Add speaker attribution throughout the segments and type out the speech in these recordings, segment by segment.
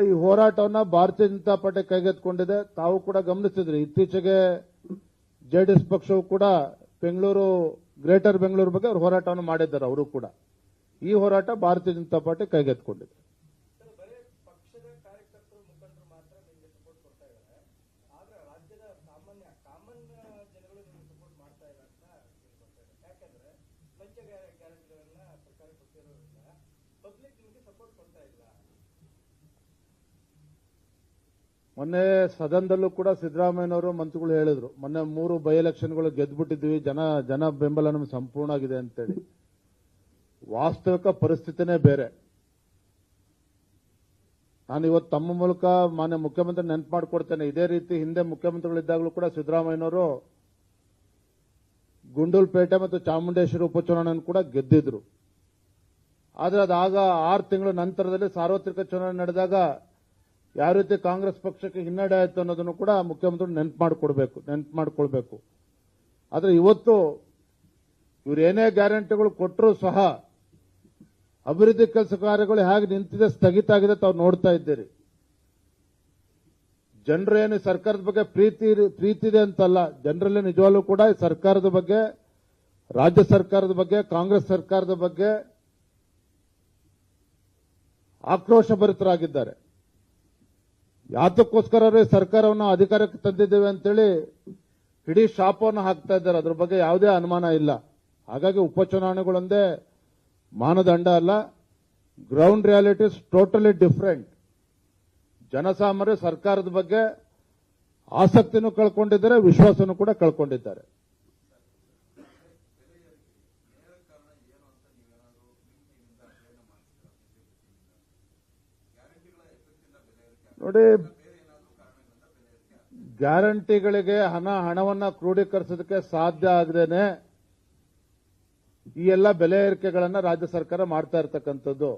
Speaker 1: ಈ ಹೋರಾಟವನ್ನ ಭಾರತೀಯ ಜನತಾ ಪಾರ್ಟಿ ಕೈಗೆತ್ತಿಕೊಂಡಿದೆ. ತಾವು ಕೂಡ ಗಮನಿಸಿದ್ರಿ, ಇತ್ತೀಚೆಗೆ ಜೆಡಿಎಸ್ ಪಕ್ಷವು ಕೂಡ ಬೆಂಗಳೂರು, ಗ್ರೇಟರ್ ಬೆಂಗಳೂರು ಬಗ್ಗೆ ಅವರು ಹೋರಾಟವನ್ನು ಮಾಡಿದ್ದಾರೆ, ಅವರು ಕೂಡ. ಈ ಹೋರಾಟ ಭಾರತೀಯ ಜನತಾ ಪಾರ್ಟಿ ಕೈಗೆತ್ತಿಕೊಂಡಿದೆ.
Speaker 2: ಪಬ್ಲಿಕ್ ನಿಮಗೆ ಸಪೋರ್ಟ್ ಕೊಡ್ತಾ ಇಲ್ಲ.
Speaker 1: ಮೊನ್ನೆ ಸದನದಲ್ಲೂ ಕೂಡ ಸಿದ್ದರಾಮಯ್ಯನವರು ಮಂತ್ರಿಗಳು ಹೇಳಿದ್ರು, ಮೊನ್ನೆ ಮೂರು ಬೈ ಎಲೆಕ್ಷನ್ಗಳು ಗೆದ್ದುಬಿಟ್ಟಿದ್ವಿ ಜನ ಜನ ಬೆಂಬಲ ನಮ್ಗೆ ಸಂಪೂರ್ಣ ಆಗಿದೆ ಅಂತೇಳಿ. ವಾಸ್ತವಿಕ ಪರಿಸ್ಥಿತಿನೇ ಬೇರೆ. ನಾನು ಇವತ್ತು ತಮ್ಮ ಮೂಲಕ ಮಾನ್ಯ ಮುಖ್ಯಮಂತ್ರಿ ನೆನಪು ಮಾಡಿಕೊಡ್ತೇನೆ. ಇದೇ ರೀತಿ ಹಿಂದೆ ಮುಖ್ಯಮಂತ್ರಿಗಳಿದ್ದಾಗಲೂ ಕೂಡ ಸಿದ್ದರಾಮಯ್ಯನವರು ಗುಂಡೂಲ್ಪೇಟೆ ಮತ್ತು ಚಾಮುಂಡೇಶ್ವರಿ ಉಪಚುನಾವಣೆಯನ್ನು ಕೂಡ ಗೆದ್ದಿದ್ರು. ಆದರೆ ಅದಾಗ ಆರು ತಿಂಗಳ ನಂತರದಲ್ಲಿ ಸಾರ್ವತ್ರಿಕ ಚುನಾವಣೆ ನಡೆದಾಗ ಯಾವ ರೀತಿ ಕಾಂಗ್ರೆಸ್ ಪಕ್ಷಕ್ಕೆ ಹಿನ್ನಡೆ ಆಯಿತು ಅನ್ನೋದನ್ನು ಕೂಡ ಮುಖ್ಯಮಂತ್ರಿ ನೆನಪು ಮಾಡಿಕೊಡ್ಬೇಕು, ನೆನಪು ಮಾಡಿಕೊಳ್ಬೇಕು. ಆದರೆ ಇವತ್ತು ಇವರೇನೇ ಗ್ಯಾರಂಟಿಗಳು ಕೊಟ್ಟರೂ ಸಹ ಅಭಿವೃದ್ಧಿ ಕೆಲಸ ಕಾರ್ಯಗಳು ಹೇಗೆ ನಿಂತಿದೆ, ಸ್ಥಗಿತ ಆಗಿದೆ ತಾವು ನೋಡ್ತಾ ಇದ್ದೀರಿ. ಜನರು ಏನು ಸರ್ಕಾರದ ಬಗ್ಗೆ ಪ್ರೀತಿ ಪ್ರೀತಿ ಇದೆ ಅಂತಲ್ಲ, ಜನರಲ್ಲಿ ನಿಜವಾಗ್ಲೂ ಕೂಡ ಸರ್ಕಾರದ ಬಗ್ಗೆ, ರಾಜ್ಯ ಸರ್ಕಾರದ ಬಗ್ಗೆ, ಕಾಂಗ್ರೆಸ್ ಸರ್ಕಾರದ ಬಗ್ಗೆ ಆಕ್ರೋಶ ಭರಿತರಾಗಿದ್ದಾರೆ. ಯಾತಕ್ಕೋಸ್ಕರ ಈ ಸರ್ಕಾರವನ್ನು ಅಧಿಕಾರಕ್ಕೆ ತಂದಿದ್ದೇವೆ ಅಂತೇಳಿ ಇಡೀ ಶಾಪವನ್ನು ಹಾಕ್ತಾ ಇದ್ದಾರೆ. ಅದ್ರ ಬಗ್ಗೆ ಯಾವುದೇ ಅನುಮಾನ ಇಲ್ಲ. ಹಾಗಾಗಿ ಉಪಚುನಾವಣೆಗಳೊಂದೇ ಮಾನದಂಡ ಅಲ್ಲ. Ground realities totally different. ಜನಸಾಮಾನ್ಯ ಸರ್ಕಾರದ ಬಗ್ಗೆ ಆಸಕ್ತಿನೂ ಕಳ್ಕೊಂಡಿದ್ದಾರೆ, ವಿಶ್ವಾಸನೂ ಕೂಡ ಕಳ್ಕೊಂಡಿದ್ದಾರೆ. ನೋಡಿ, ಗ್ಯಾರಂಟಿಗಳಿಗೆ ಹಣ, ಹಣವನ್ನ ಕ್ರೋಢೀಕರಿಸೋದಕ್ಕೆ ಸಾಧ್ಯ ಆಗದೇನೆ ಈ ಎಲ್ಲ ಬೆಲೆ ಏರಿಕೆಗಳನ್ನ ರಾಜ್ಯ ಸರ್ಕಾರ ಮಾಡ್ತಾ ಇರತಕ್ಕಂಥದ್ದು.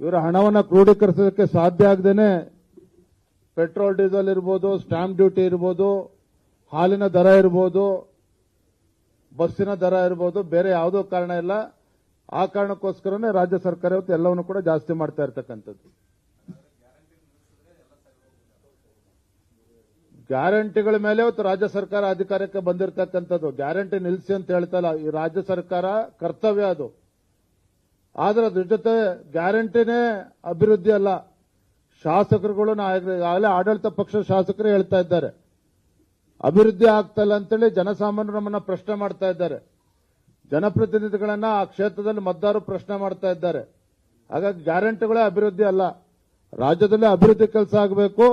Speaker 1: ಇವರ ಹಣವನ್ನ ಕ್ರೋಢೀಕರಿಸೋದಕ್ಕೆ ಸಾಧ್ಯ ಆಗದೇನೆ ಪೆಟ್ರೋಲ್, ಡೀಸೆಲ್ ಇರ್ಬೋದು, ಸ್ಟಾಂಪ್ ಡ್ಯೂಟಿ ಇರ್ಬೋದು, ಹಾಲಿನ ದರ ಇರ್ಬೋದು, ಬಸ್ಸಿನ ದರ ಇರ್ಬೋದು, ಬೇರೆ ಯಾವುದೋ ಕಾರಣ ಇಲ್ಲ. ಆ ಕಾರಣಕ್ಕೋಸ್ಕರನೇ ರಾಜ್ಯ ಸರ್ಕಾರ ಇವತ್ತು ಎಲ್ಲವನ್ನು ಕೂಡ ಜಾಸ್ತಿ ಮಾಡ್ತಾ ಇರ್ತಕ್ಕಂಥದ್ದು. ಗ್ಯಾರಂಟಿಗಳ ಮೇಲೆ ಇವತ್ತು ರಾಜ್ಯ ಸರ್ಕಾರ ಅಧಿಕಾರಕ್ಕೆ ಬಂದಿರತಕ್ಕಂಥದ್ದು. ಗ್ಯಾರಂಟಿ ನಿಲ್ಲಿಸಿ ಅಂತ ಹೇಳ್ತಲ್ಲ, ಈ ರಾಜ್ಯ ಸರ್ಕಾರ ಕರ್ತವ್ಯ ಅದು. ಆದ್ರೆ ಅದ್ರ ಜೊತೆ ಗ್ಯಾರಂಟಿನೇ ಅಭಿವೃದ್ಧಿ ಅಲ್ಲ. ಶಾಸಕರುಗಳು ಈಗಾಗಲೇ ಆಡಳಿತ ಪಕ್ಷದ ಶಾಸಕರು ಹೇಳ್ತಾ ಇದ್ದಾರೆ. ಅಭಿವೃದ್ಧಿ ಆಗ್ತಲ್ಲ ಅಂತೇಳಿ ಜನಸಾಮಾನ್ಯರು ನಮ್ಮನ್ನ ಪ್ರಶ್ನೆ ಮಾಡ್ತಾ ಇದ್ದಾರೆ. ಜನಪ್ರತಿನಿಧಿಗಳನ್ನ ಆ ಕ್ಷೇತ್ರದಲ್ಲಿ ಮತದಾರರು ಪ್ರಶ್ನೆ ಮಾಡ್ತಾ ಇದ್ದಾರೆ. ಹಾಗಾಗಿ ಗ್ಯಾರಂಟಿಗಳೇ ಅಭಿವೃದ್ಧಿ ಅಲ್ಲ. ರಾಜ್ಯದಲ್ಲಿ ಅಭಿವೃದ್ಧಿ ಕೆಲಸ ಆಗಬೇಕು.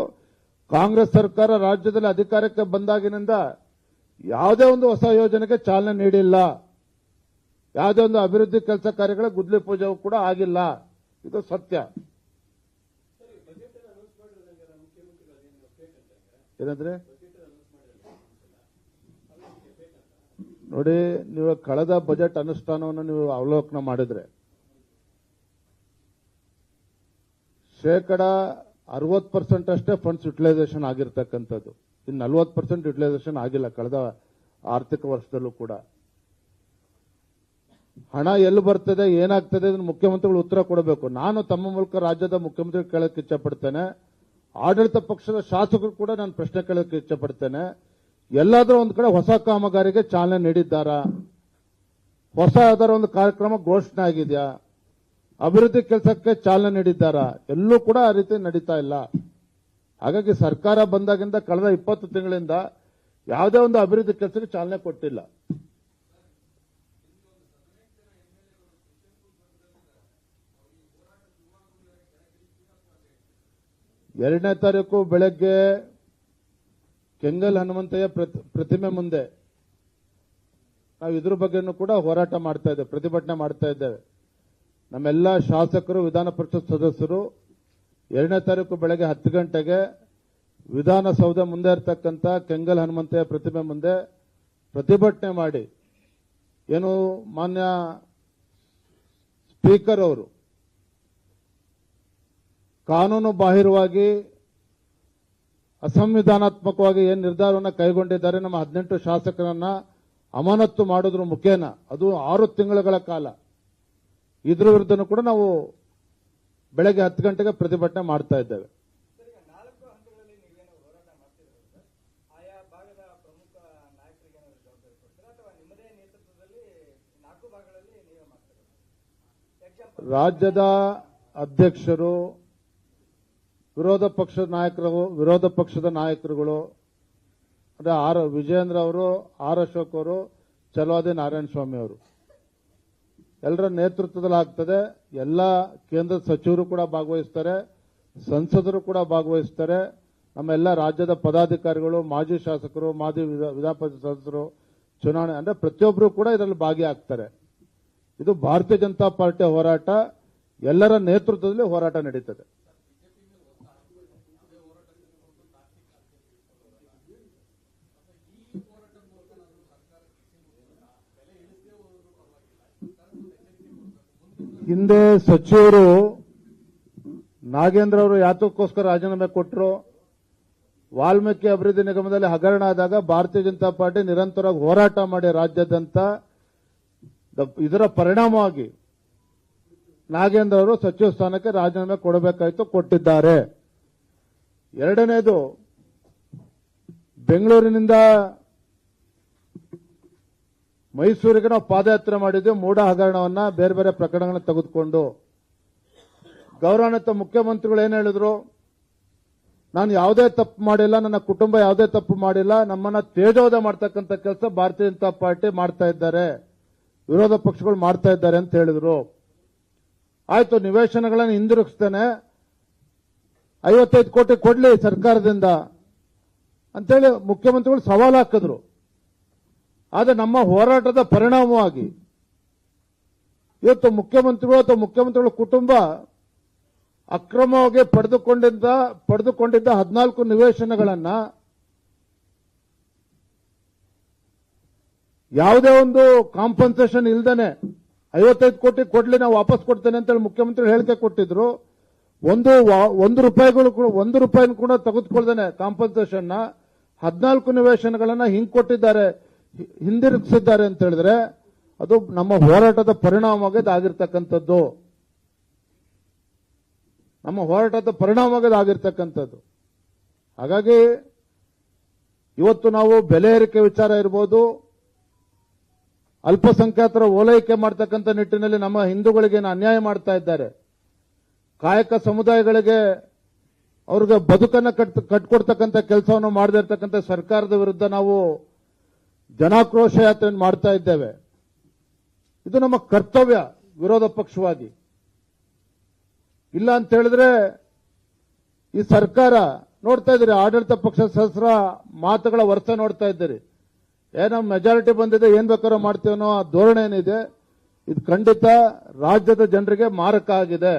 Speaker 1: ಕಾಂಗ್ರೆಸ್ ಸರ್ಕಾರ ರಾಜ್ಯದಲ್ಲಿ ಅಧಿಕಾರಕ್ಕೆ ಬಂದಾಗಿನಿಂದ ಯಾವುದೇ ಒಂದು ಹೊಸ ಯೋಜನೆಗೆ ಚಾಲನೆ ನೀಡಿಲ್ಲ. ಯಾವುದೇ ಒಂದು ಅಭಿವೃದ್ಧಿ ಕೆಲಸ ಕಾರ್ಯಗಳ ಗುದ್ಲಿ ಪೂಜೆ ಕೂಡ ಆಗಿಲ್ಲ. ಇದು ಸತ್ಯ. ಏನಂದ್ರೆ? ನೋಡಿ, ನೀವು ಕಳೆದ ಬಜೆಟ್ ಅನುಷ್ಠಾನವನ್ನು ನೀವು ಅವಲೋಕನ ಮಾಡಿದ್ರೆ ಶೇಕಡ ಅರವತ್ತು ಪರ್ಸೆಂಟ್ ಅಷ್ಟೇ ಫಂಡ್ಸ್ ಯುಟಿಲೈಸೇಷನ್ ಆಗಿರ್ತಕ್ಕಂಥದ್ದು. ಇನ್ನು ನಲ್ವತ್ತು ಪರ್ಸೆಂಟ್ ಯುಟಿಲೈಸೇಷನ್ ಆಗಿಲ್ಲ ಕಳೆದ ಆರ್ಥಿಕ ವರ್ಷದಲ್ಲೂ ಕೂಡ. ಹಣ ಎಲ್ಲಿ ಬರ್ತದೆ, ಏನಾಗ್ತದೆ ಅದನ್ನು ಮುಖ್ಯಮಂತ್ರಿಗಳು ಉತ್ತರ ಕೊಡಬೇಕು. ನಾನು ತಮ್ಮ ಮೂಲಕ ರಾಜ್ಯದ ಮುಖ್ಯಮಂತ್ರಿ ಕೇಳಕ್ಕೆ ಇಚ್ಛಪಡ್ತೇನೆ. ಆಡಳಿತ ಪಕ್ಷದ ಶಾಸಕರು ಕೂಡ ನಾನು ಪ್ರಶ್ನೆ ಕೇಳಕ್ಕೆ ಇಚ್ಛಪಡ್ತೇನೆ. ಎಲ್ಲಾದರೂ ಒಂದು ಕಡೆ ಹೊಸ ಕಾಮಗಾರಿಗೆ ಚಾಲನೆ ನೀಡಿದ್ದಾರಾ? ಹೊಸ ಯಾವ್ದಾರ ಒಂದು ಕಾರ್ಯಕ್ರಮ ಘೋಷಣೆ ಆಗಿದೆಯಾ? ಅಭಿವೃದ್ಧಿ ಕೆಲಸಕ್ಕೆ ಚಾಲನೆ ನೀಡಿದ್ದಾರ? ಎಲ್ಲೂ ಕೂಡ ಆ ರೀತಿ ನಡೀತಾ ಇಲ್ಲ. ಹಾಗಾಗಿ ಸರ್ಕಾರ ಬಂದಾಗಿಂದ ಕಳೆದ ಇಪ್ಪತ್ತು ತಿಂಗಳಿಂದ ಯಾವುದೇ ಒಂದು ಅಭಿವೃದ್ಧಿ ಕೆಲಸಕ್ಕೆ ಚಾಲನೆ ಕೊಟ್ಟಿಲ್ಲ. ಎರಡನೇ ತಾರೀಕು ಬೆಳಗ್ಗೆ ಕೆಂಗಲ್ ಹನುಮಂತಯ್ಯ ಪ್ರತಿ- ಪ್ರತಿಮೆ ಮುಂದೆ ನಾವು ಇದ್ರ ಬಗ್ಗೆನೂ ಕೂಡ ಹೋರಾಟ ಮಾಡ್ತಾ ಇದ್ದೇವೆ, ಪ್ರತಿಭಟನೆ ಮಾಡ್ತಾ ಇದ್ದೇವೆ. ನಮ್ಮೆಲ್ಲ ಶಾಸಕರು, ವಿಧಾನ ಪರಿಷತ್ ಸದಸ್ಯರು, ಎರಡನೇ ತಾರೀಕು ಬೆಳಗ್ಗೆ ಹತ್ತು ಗಂಟೆಗೆ ವಿಧಾನಸೌಧ ಮುಂದೆ ಇರತಕ್ಕಂಥ ಕೆಂಗಲ್ ಹನುಮಂತಯ್ಯ ಪ್ರತಿಮೆ ಮುಂದೆ ಪ್ರತಿಭಟನೆ ಮಾಡಿ, ಏನು ಮಾನ್ಯ ಸ್ಪೀಕರ್ ಅವರು ಕಾನೂನು ಬಾಹಿರವಾಗಿ ಅಸಂವಿಧಾನಾತ್ಮಕವಾಗಿ ಏನು ನಿರ್ಧಾರವನ್ನು ಕೈಗೊಂಡಿದ್ದಾರೆ, ನಮ್ಮ ಹದಿನೆಂಟು ಶಾಸಕರನ್ನ ಅಮಾನತ್ತು ಮಾಡೋದ್ರ ಮುಖೇನ. ಅದು ಆರು ತಿಂಗಳುಗಳ ಕಾಲ. ಇದ್ರ ವಿರುದ್ಧನೂ ಕೂಡ ನಾವು ಬೆಳಗ್ಗೆ ಹತ್ತು ಗಂಟೆಗೆ ಪ್ರತಿಭಟನೆ ಮಾಡ್ತಾ ಇದ್ದೇವೆ. ರಾಜ್ಯದ ಅಧ್ಯಕ್ಷರು, ವಿರೋಧ ಪಕ್ಷದ ನಾಯಕರು, ವಿರೋಧ ಪಕ್ಷದ ನಾಯಕರುಗಳು, ಅಂದ್ರೆ ಆರ್ ವಿಜಯೇಂದ್ರ ಅವರು, ಆರ್ ಅಶೋಕ್ ಅವರು ಚಲವಾದಿ ನಾರಾಯಣ ಸ್ವಾಮಿ ಅವರು. ಎಲ್ಲರ ನೇತೃತ್ವದಲ್ಲಿ ಆಗ್ತದೆ. ಎಲ್ಲ ಕೇಂದ್ರ ಸಚಿವರು ಕೂಡ ಭಾಗವಹಿಸ್ತಾರೆ. ಸಂಸದರು ಕೂಡ ಭಾಗವಹಿಸ್ತಾರೆ. ನಮ್ಮ ಎಲ್ಲ ರಾಜ್ಯದ ಪದಾಧಿಕಾರಿಗಳು, ಮಾಜಿ ಶಾಸಕರು, ಮಾಜಿ ವಿಧಾನ ಪರಿಷತ್ ಸದಸ್ಯರು, ಚುನಾವಣೆ, ಅಂದರೆ ಪ್ರತಿಯೊಬ್ಬರು ಕೂಡ ಇದರಲ್ಲಿ ಭಾಗಿಯಾಗ್ತಾರೆ. ಇದು ಭಾರತೀಯ ಜನತಾ ಪಾರ್ಟಿಯ ಹೋರಾಟ. ಎಲ್ಲರ ನೇತೃತ್ವದಲ್ಲಿ ಹೋರಾಟ ನಡೀತದೆ. ಹಿಂದೆ ಸಚಿವರು ನಾಗೇಂದ್ರ ಅವರು ಯಾತಕ್ಕೋಸ್ಕರ ರಾಜೀನಾಮೆ ಕೊಟ್ಟರು ವಾಲ್ಮೀಕಿ ಅಭಿವೃದ್ಧಿ ನಿಗಮದಲ್ಲಿ ಹಗರಣ ಆದಾಗ ಭಾರತೀಯ ಜನತಾ ಪಾರ್ಟಿ ನಿರಂತರವಾಗಿ ಹೋರಾಟ ಮಾಡಿ ರಾಜ್ಯಾದ್ಯಂತ ಇದರ ಪರಿಣಾಮವಾಗಿ ನಾಗೇಂದ್ರ ಅವರು ಸಚಿವ ಸ್ಥಾನಕ್ಕೆ ರಾಜೀನಾಮೆ ಕೊಡಬೇಕಾಯಿತು, ಕೊಟ್ಟಿದ್ದಾರೆ. ಎರಡನೇದು, ಬೆಂಗಳೂರಿನಿಂದ ಮೈಸೂರಿಗೆ ನಾವು ಪಾದಯಾತ್ರೆ ಮಾಡಿದ್ವಿ, ಮೂಢ ಹಗರಣವನ್ನ ಬೇರೆ ಬೇರೆ ಪ್ರಕರಣಗಳನ್ನ ತೆಗೆದುಕೊಂಡು. ಗೌರವಾನ್ವಿತ ಮುಖ್ಯಮಂತ್ರಿಗಳು ಏನ್ ಹೇಳಿದ್ರು? ನಾನು ಯಾವುದೇ ತಪ್ಪು ಮಾಡಿಲ್ಲ, ನನ್ನ ಕುಟುಂಬ ಯಾವುದೇ ತಪ್ಪು ಮಾಡಿಲ್ಲ, ನಮ್ಮನ್ನ ತೇಜೋದ ಮಾಡ್ತಕ್ಕಂಥ ಕೆಲಸ ಭಾರತೀಯ ಜನತಾ ಪಾರ್ಟಿ ಮಾಡ್ತಾ ಇದ್ದಾರೆ, ವಿರೋಧ ಪಕ್ಷಗಳು ಮಾಡ್ತಾ ಇದ್ದಾರೆ ಅಂತ ಹೇಳಿದ್ರು. ಆಯ್ತು, ನಿವೇಶನಗಳನ್ನು ಹಿಂದಿರುಗಿಸ್ತೇನೆ. ಐವತ್ತೈದು ಕೋಟಿ ಕೊಡ್ಲಿ ಸರ್ಕಾರದಿಂದ. ಅಂತೇಳಿ ಮುಖ್ಯಮಂತ್ರಿಗಳು ಸವಾಲು ಹಾಕಿದ್ರು. ಆದರೆ ನಮ್ಮ ಹೋರಾಟದ ಪರಿಣಾಮವಾಗಿ ಇವತ್ತು ಮುಖ್ಯಮಂತ್ರಿಗಳು ಅಥವಾ ಮುಖ್ಯಮಂತ್ರಿಗಳ ಕುಟುಂಬ ಅಕ್ರಮವಾಗಿ ಪಡೆದುಕೊಂಡಿದ್ದ ಪಡೆದುಕೊಂಡಿದ್ದ ಹದಿನಾಲ್ಕು ನಿವೇಶನಗಳನ್ನು ಯಾವುದೇ ಒಂದು ಕಾಂಪನ್ಸೇಷನ್ ಇಲ್ದೇನೆ ಐವತ್ತೈದು ಕೋಟಿ ಕೊಡ್ಲಿ, ನಾವು ವಾಪಸ್ ಕೊಡ್ತೇನೆ ಅಂತೇಳಿ ಮುಖ್ಯಮಂತ್ರಿ ಹೇಳಿಕೆ ಕೊಟ್ಟಿದ್ರು. ಒಂದು ಒಂದು ರೂಪಾಯಿಗಳು ಒಂದು ರೂಪಾಯಿನ ಕೂಡ ತೆಗೆದುಕೊಳ್ದೇನೆ ಕಾಂಪನ್ಸೇಷನ್ನ ಹದಿನಾಲ್ಕು ನಿವೇಶನಗಳನ್ನ ಹಿಂಗೆ ಕೊಟ್ಟಿದ್ದಾರೆ. ಹಿಂದಿರುಗಿಸಿದ್ದಾರೆ ಅಂತ ಹೇಳಿದ್ರೆ ಅದು ನಮ್ಮ ಹೋರಾಟದ ಪರಿಣಾಮವಾಗಿ ಆಗಿರ್ತಕ್ಕಂಥದ್ದು ನಮ್ಮ ಹೋರಾಟದ ಪರಿಣಾಮವಾಗಿ ಆಗಿರ್ತಕ್ಕಂಥದ್ದು ಹಾಗಾಗಿ ಇವತ್ತು ನಾವು ಬೆಲೆ ಏರಿಕೆ ವಿಚಾರ ಇರ್ಬೋದು, ಅಲ್ಪಸಂಖ್ಯಾತರ ಓಲೈಕೆ ಮಾಡ್ತಕ್ಕಂಥ ನಿಟ್ಟಿನಲ್ಲಿ ನಮ್ಮ ಹಿಂದೂಗಳಿಗೆ ಅನ್ಯಾಯ ಮಾಡ್ತಾ ಇದ್ದಾರೆ. ಕಾಯಕ ಸಮುದಾಯಗಳಿಗೆ ಅವ್ರಿಗೆ ಬದುಕನ್ನ ಕಟ್, ಕಟ್ಕೊಡ್ತಕ್ಕಂಥ ಕೆಲಸವನ್ನು ಮಾಡದಿರ್ತಕ್ಕಂಥ ಸರ್ಕಾರದ ವಿರುದ್ಧ ನಾವು ಜನಾಕ್ರೋಶ ಯಾತ್ರೆಯನ್ನು ಮಾಡ್ತಾ ಇದ್ದೇವೆ. ಇದು ನಮ್ಮ ಕರ್ತವ್ಯ ವಿರೋಧ ಪಕ್ಷವಾಗಿ. ಇಲ್ಲ ಅಂತ ಹೇಳಿದ್ರೆ ಈ ಸರ್ಕಾರ ನೋಡ್ತಾ ಇದ್ದೀರಿ, ಆಡಳಿತ ಪಕ್ಷದ ಸಹಸ್ರ ಮಾತುಗಳ ವರ್ಷ ನೋಡ್ತಾ ಇದ್ದೀರಿ. ಏನೋ ಮೆಜಾರಿಟಿ ಬಂದಿದೆ, ಏನ್ ಬೇಕಾದ್ರೂ ಮಾಡ್ತೀವಿ ಆ ಧೋರಣೆ ಏನಿದೆ, ಇದು ಖಂಡಿತ ರಾಜ್ಯದ ಜನರಿಗೆ ಮಾರಕ ಆಗಿದೆ.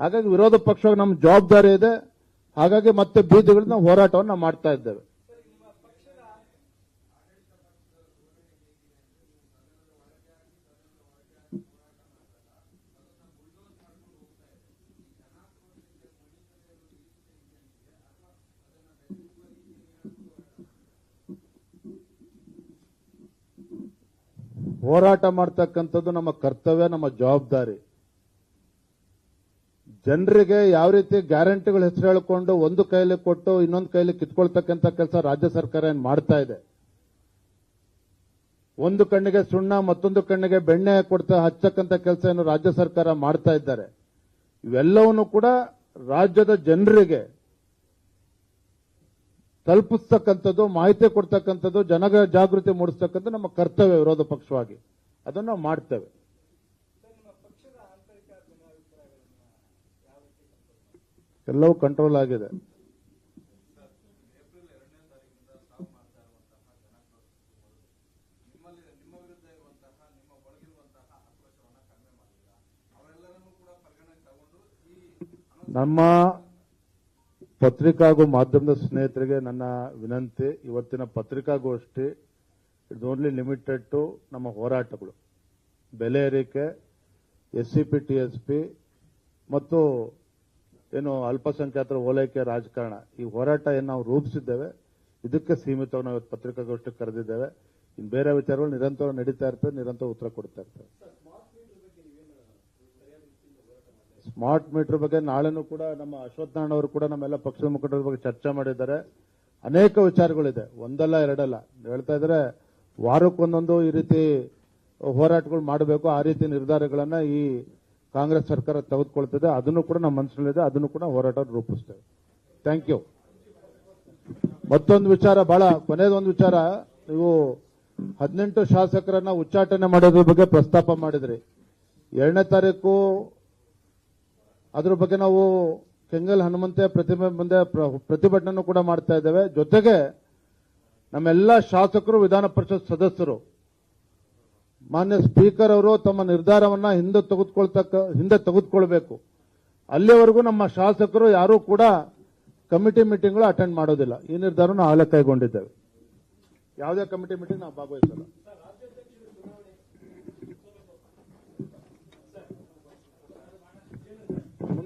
Speaker 1: ಹಾಗಾಗಿ ವಿರೋಧ ಪಕ್ಷವಾಗಿ ನಮ್ಮ ಜವಾಬ್ದಾರಿ ಇದೆ. ಹಾಗಾಗಿ ಮತ್ತೆ ಬೀದಿಗಳನ್ನ ಹೋರಾಟವನ್ನು ಮಾಡ್ತಾ ಇದ್ದೇವೆ. ಹೋರಾಟ ಮಾಡ್ತಕ್ಕಂಥದ್ದು ನಮ್ಮ ಕರ್ತವ್ಯ, ನಮ್ಮ ಜವಾಬ್ದಾರಿ. ಜನರಿಗೆ ಯಾವ ರೀತಿ ಗ್ಯಾರಂಟಿಗಳು ಹೆಸರು ಹೇಳಿಕೊಂಡು ಒಂದು ಕೈಲಿ ಕೊಟ್ಟು ಇನ್ನೊಂದು ಕೈಲಿ ಕಿತ್ಕೊಳ್ತಕ್ಕಂಥ ಕೆಲಸ ರಾಜ್ಯ ಸರ್ಕಾರ ಏನು ಮಾಡ್ತಾ ಇದೆ? ಒಂದು ಕಣ್ಣಿಗೆ ಸುಣ್ಣ, ಮತ್ತೊಂದು ಕಣ್ಣಿಗೆ ಬೆಣ್ಣೆ ಕೊಡ್ತಾ ಹಚ್ಚಕ್ಕಂಥ ಕೆಲಸ ಏನು ರಾಜ್ಯ ಸರ್ಕಾರ ಮಾಡ್ತಾ ಇದ್ದಾರೆ? ಇವೆಲ್ಲವನ್ನು ಕೂಡ ರಾಜ್ಯದ ಜನರಿಗೆ ತಲುಪಿಸ್ತಕ್ಕಂಥದ್ದು, ಮಾಹಿತಿ ಕೊಡ್ತಕ್ಕಂಥದ್ದು ಜನ ಜಾಗೃತಿ ಮೂಡಿಸ್ತಕ್ಕಂಥ ನಮ್ಮ ಕರ್ತವ್ಯ ವಿರೋಧ ಪಕ್ಷವಾಗಿ ಅದನ್ನು ನಾವು ಮಾಡ್ತೇವೆ? ಎಲ್ಲವೂ ಕಂಟ್ರೋಲ್ ಆಗಿದೆ
Speaker 3: ನಿಮ್ಮ
Speaker 1: ಪತ್ರಿಕಾ ಹಾಗೂ ಮಾಧ್ಯಮದ ಸ್ನೇಹಿತರಿಗೆ ನನ್ನ ವಿನಂತಿ, ಇವತ್ತಿನ ಪತ್ರಿಕಾಗೋಷ್ಠಿ ಇಟ್ಸ್ ಓನ್ಲಿ ಲಿಮಿಟೆಡ್ ಟು ನಮ್ಮ ಹೋರಾಟಗಳು. ಬೆಲೆ ಏರಿಕೆ S C P T S P ಮತ್ತು ಏನು ಅಲ್ಪಸಂಖ್ಯಾತರ ಓಲೈಕೆ ರಾಜಕಾರಣ. ಈ ಹೋರಾಟ ಏನು ನಾವು ರೂಪಿಸಿದ್ದೇವೆ, ಇದಕ್ಕೆ ಸೀಮಿತವಾಗಿ ನಾವು ಪತ್ರಿಕಾಗೋಷ್ಠಿ ಕರೆದಿದ್ದೇವೆ. ಇನ್ನು ಬೇರೆ ವಿಚಾರಗಳು ನಿರಂತರ ನಡೀತಾ ಇರ್ತವೆ, ನಿರಂತರ ಉತ್ತರ ಕೊಡ್ತಾ ಇರ್ತವೆ. ಸ್ಮಾರ್ಟ್ ಮೀಟರ್ ಬಗ್ಗೆ ನಾಳೆನೂ ಕೂಡ ನಮ್ಮ ಅಶ್ವಥ್ ಅವರು ಕೂಡ ನಮ್ಮೆಲ್ಲ ಪಕ್ಷದ ಮುಖಂಡರ ಬಗ್ಗೆ ಚರ್ಚೆ ಮಾಡಿದ್ದಾರೆ. ಅನೇಕ ವಿಚಾರಗಳಿದೆ. ಒಂದಲ್ಲ, ಎರಡಲ್ಲ. ಹೇಳ್ತಾ ಇದ್ರೆ ವಾರಕ್ಕೊಂದೊಂದು ಈ ರೀತಿ ಹೋರಾಟಗಳು ಮಾಡಬೇಕು. ಆ ರೀತಿ ನಿರ್ಧಾರಗಳನ್ನ ಈ ಕಾಂಗ್ರೆಸ್ ಸರ್ಕಾರ ತೆಗೆದುಕೊಳ್ತದೆ. ಅದನ್ನು ಕೂಡ ನಮ್ಮ ಮನಸ್ಸಿನಲ್ಲಿದೆ. ಅದನ್ನು ಕೂಡ ಹೋರಾಟ ರೂಪಿಸ್ತೇವೆ. ಥ್ಯಾಂಕ್ ಯು ಮತ್ತೊಂದು ವಿಚಾರ, ಬಹಳ ಕೊನೆಯದೊಂದು ವಿಚಾರ. ನೀವು ಹದಿನೆಂಟು ಶಾಸಕರನ್ನ ಉಚ್ಚಾಟನೆ ಮಾಡೋದ್ರ ಬಗ್ಗೆ ಪ್ರಸ್ತಾಪ ಮಾಡಿದ್ರಿ. ಎರಡನೇ ತಾರೀಕು ಅದ್ರ ಬಗ್ಗೆ ನಾವು ಕೆಂಗಲ್ ಹನುಮಂತ ಪ್ರತಿಮೆ ಮುಂದೆ ಪ್ರ- ಪ್ರತಿಭಟನೆ ಕೂಡ ಮಾಡ್ತಾ ಇದ್ದೇವೆ. ಜೊತೆಗೆ ನಮ್ಮೆಲ್ಲ ಶಾಸಕರು, ವಿಧಾನ ಪರಿಷತ್ ಸದಸ್ಯರು, ಮಾನ್ಯ ಸ್ಪೀಕರ್ ಅವರು ತಮ್ಮ ನಿರ್ಧಾರವನ್ನ ಹಿಂದೆ ತೆಗೆದುಕೊಳ್ತಕ್ಕ, ಹಿಂದೆ ತೆಗೆದುಕೊಳ್ಬೇಕು. ಅಲ್ಲಿವರೆಗೂ ನಮ್ಮ ಶಾಸಕರು ಯಾರೂ ಕೂಡ ಕಮಿಟಿ ಮೀಟಿಂಗ್ಗಳು ಅಟೆಂಡ್ ಮಾಡೋದಿಲ್ಲ. ಈ ನಿರ್ಧಾರವನ್ನು ಆಗಲೇ ಕೈಗೊಂಡಿದ್ದೇವೆ. ಯಾವುದೇ ಕಮಿಟಿ ಮೀಟಿಂಗ್ ನಾವು ಭಾಗವಹಿಸಲ್ಲ.